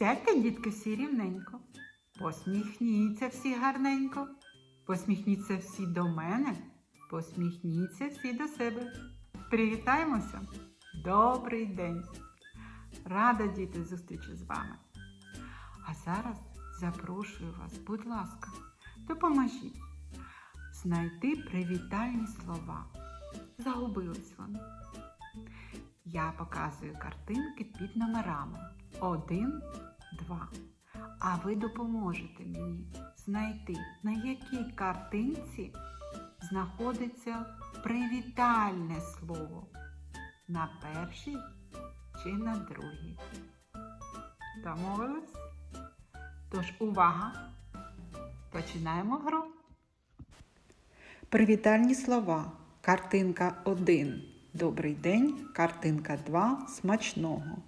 Сядьте, дітки, всі рівненько. Посміхніться всі гарненько. Посміхніться всі до мене. Посміхніться всі до себе. Привітаємося. Добрий день. Рада діти зустрічі з вами. А зараз запрошую вас, будь ласка, допоможіть знайти привітальні слова. Загубились вони. Я показую картинки під номерами 1, 2. А ви допоможете мені знайти, на якій картинці знаходиться привітальне слово. На першій чи на другій. Домовились? Тож увага! Починаємо гру. Привітальні слова. Картинка 1. Добрий день. Картинка 2. Смачного.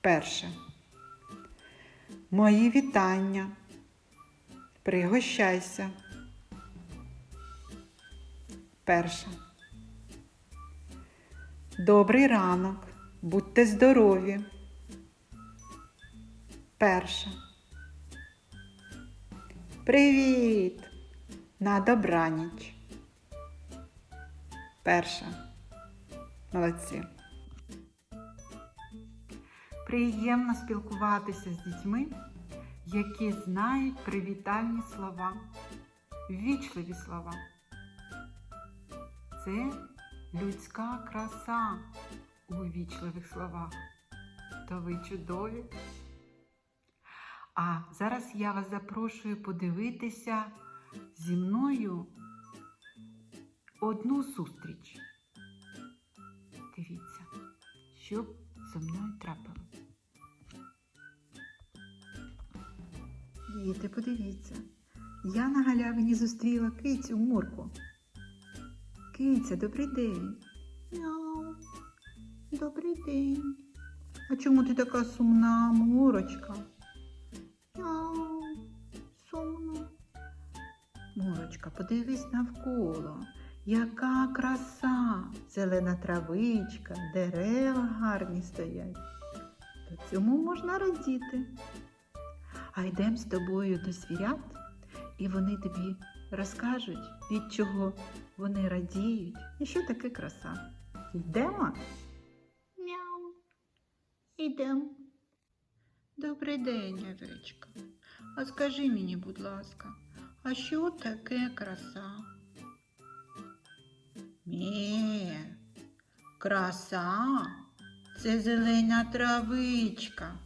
Перше. Мої вітання. Пригощайся. Перша. Добрий ранок. Будьте здорові. Перша. Привіт! На добраніч. Перша. Молодці. Приємно спілкуватися з дітьми, які знають привітальні слова, ввічливі слова. Це людська краса у ввічливих словах. То ви чудові. А зараз я вас запрошую подивитися зі мною одну зустріч. Дивіться, що зі мною трапилось. Діти, подивіться. Я на галявині зустріла кицю Мурку. Киця, добрий день. Мяу. Добрий день. А чому ти така сумна, Мурочка? Мяу. Сумно. Мурочка, подивись навколо. Яка краса! Зелена травичка, дерева гарні стоять. То цьому можна радіти. А йдемо з тобою до звірят, і вони тобі розкажуть, від чого вони радіють і що таке краса. Йдемо? Мяу. Йдемо. Добрий день, овечка. А скажи мені, будь ласка, а що таке краса? Ні, краса це зелена травичка.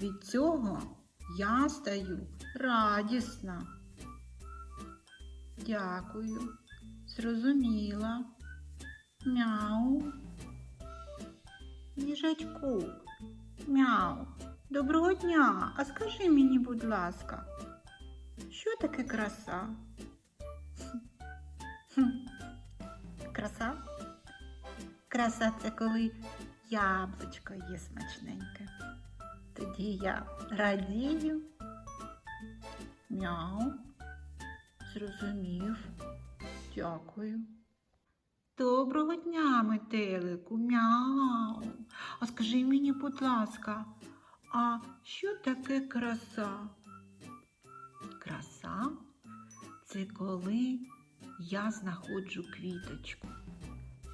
Від цього я стаю радісна. Дякую, зрозуміла. Мяу. Їжачку. Мяу. Доброго дня. А скажи мені, будь ласка, що таке краса? Краса? Краса це коли яблучко є смачненьке. Тоді я радію. Мяу. Зрозумів. Дякую. Доброго дня, метелику. Мяу. А скажи мені, будь ласка, а що таке краса? Краса це коли я знаходжу квіточку.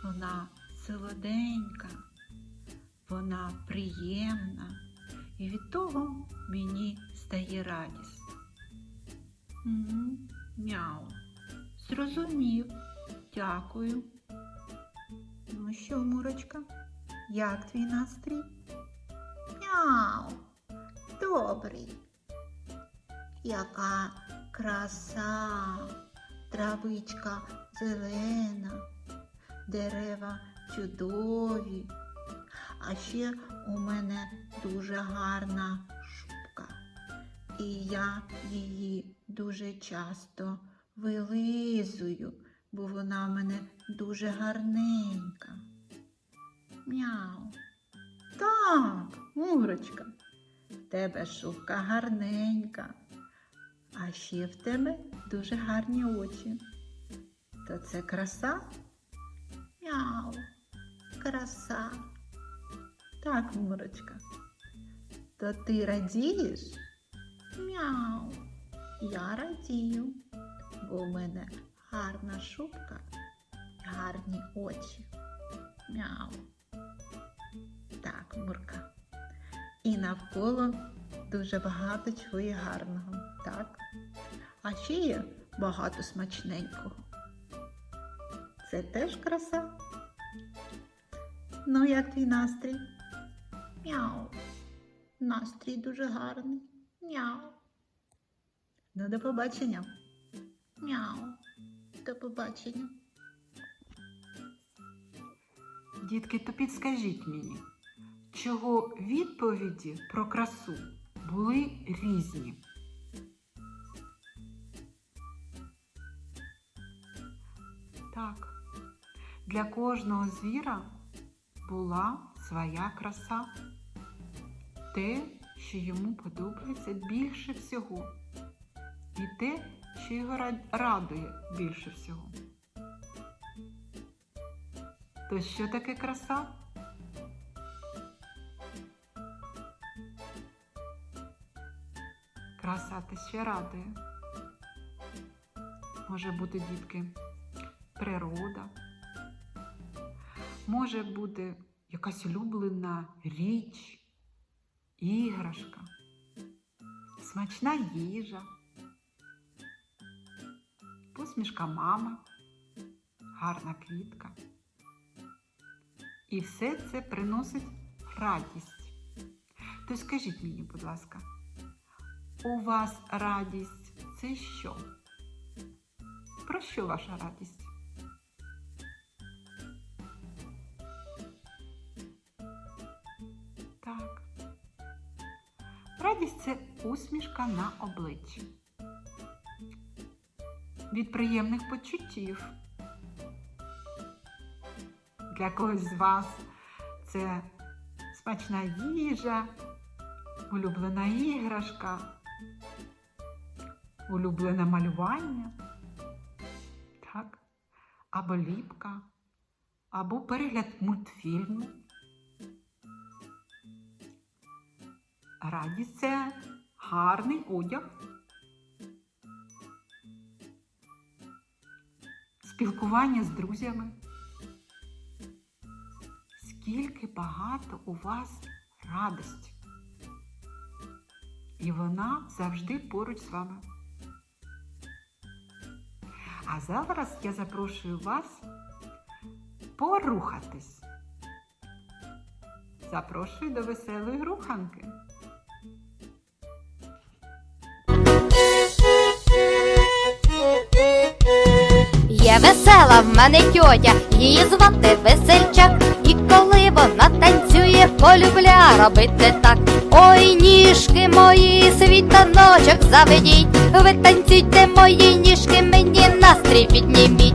Вона солоденька, вона приємна, і від того мені стає радісно. Угу, Мяу. Зрозумів. Дякую. Ну що, Мурочка, як твій настрій? Мяу. Добрий. Яка краса, травичка зелена, дерева чудові. А ще у мене дуже гарна шубка. І я її дуже часто вилизую, бо вона в мене дуже гарненька. Мяу. Так, Мурочка, в тебе шубка гарненька, а ще в тебе дуже гарні очі. То це краса? Мяу, краса. Так, Мурочка. То ти радієш? Мяу. Я радію, бо в мене гарна шубка і гарні очі. Мяу. Так, Мурка. І навколо дуже багато чого є гарного, так? А ще є багато смачненького. Це теж краса. Ну, як твій настрій? Мяу. Настрій дуже гарний. Мяу. Ну, до побачення. Мяу. До побачення. Дітки, то підскажіть мені, чого відповіді про красу були різні? Так, для кожного звіра була своя краса. Те, що йому подобається більше всього. І те, що його радує більше всього. То що таке краса? Краса те ще радує. Може бути, дітки, природа. Може бути якась улюблена річ, іграшка, смачна їжа, посмішка мами, гарна квітка. І все це приносить радість. То скажіть мені, будь ласка, у вас радість це що? Про що ваша радість? Радість це усмішка на обличчі. Від приємних почуттів. Для когось з вас це смачна їжа, улюблена іграшка, улюблене малювання, так? або ліпка, або перегляд мультфільму. Радість це гарний одяг. Спілкування з друзями. Скільки багато у вас радості. І вона завжди поруч з вами. А зараз я запрошую вас порухатись. Запрошую до веселої руханки. Весела в мене тьотя, її звати весельчак, і коли вона танцює, полюбля робити так. Ой, ніжки мої, світаночок заведіть, ви танцюйте мої ніжки, мені настрій підніміть.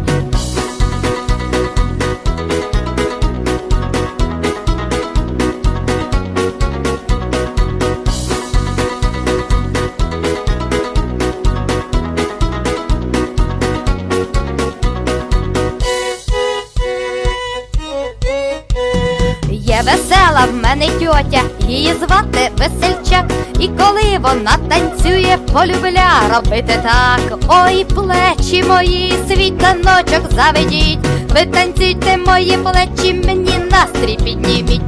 Полюбля робити так. Ой, плечі мої, світаночок заведіть, ви танцюйте мої плечі, мені настрій підніміть.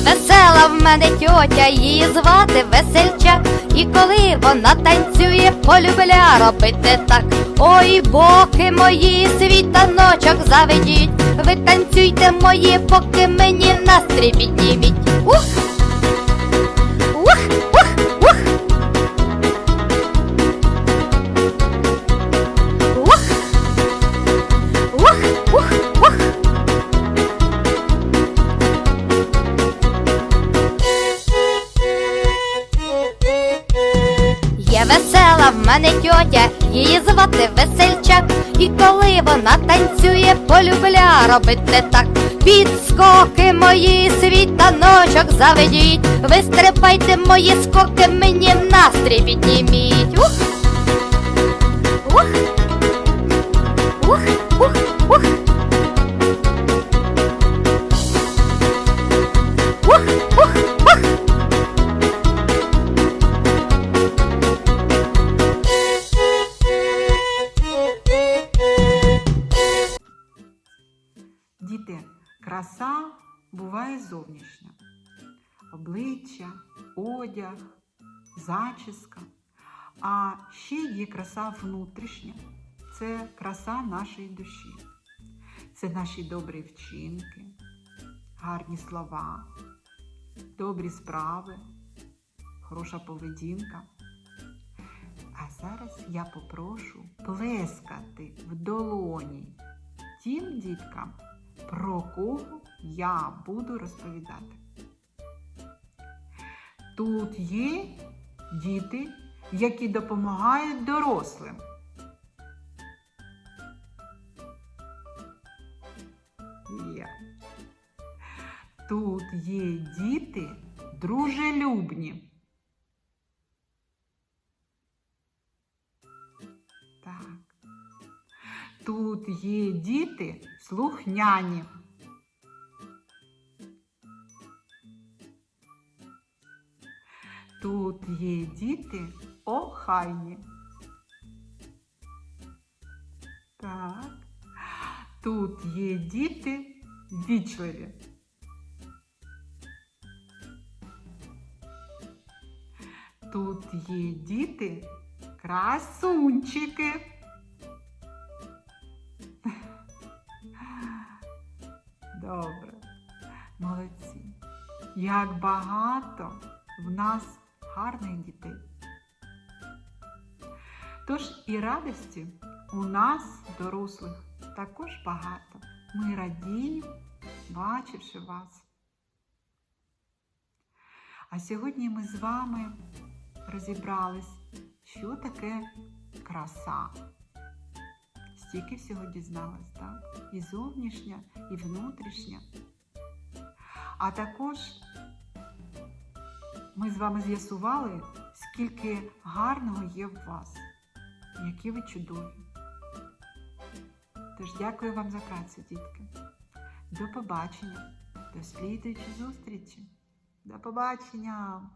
Весела в мене тьотя, її звати весельчак, і коли вона танцює, полюбля робити так. Ой, боки мої, свій таночок заведіть, ви танцюйте мої поки мені настрій підніміть. Ух! Мене тьотя, її звати весельчак, і коли вона танцює, полюбля робити так. Підскоки мої світаночок заведіть, вистрибайте мої скоки, мені настрій підніміть. Ух! Ух! Ух! Ух! Ух! Діти, краса буває зовнішня. Обличчя, одяг, зачіска. А ще є краса внутрішня. Це краса нашої душі. Це наші добрі вчинки, гарні слова, добрі справи, хороша поведінка. А зараз я попрошу плескати в долоні тим діткам, про кого я буду розповідати. Тут є діти, які допомагають дорослим. Є. Тут є діти дружелюбні. Тут є діти слухняні. Тут є діти охайні. Так. Тут є діти вічливі. Тут є діти красунчики. Як багато в нас гарних дітей. Тож і радості у нас, дорослих, також багато. Ми радіємо, бачивши вас. А сьогодні ми з вами розібрались, що таке краса. Стільки всього дізналась, так? І зовнішня, і внутрішня. А також ми з вами з'ясували, скільки гарного є в вас, які ви чудові. Тож дякую вам за працю, дітки. До побачення, до слідуючої зустрічі. До побачення!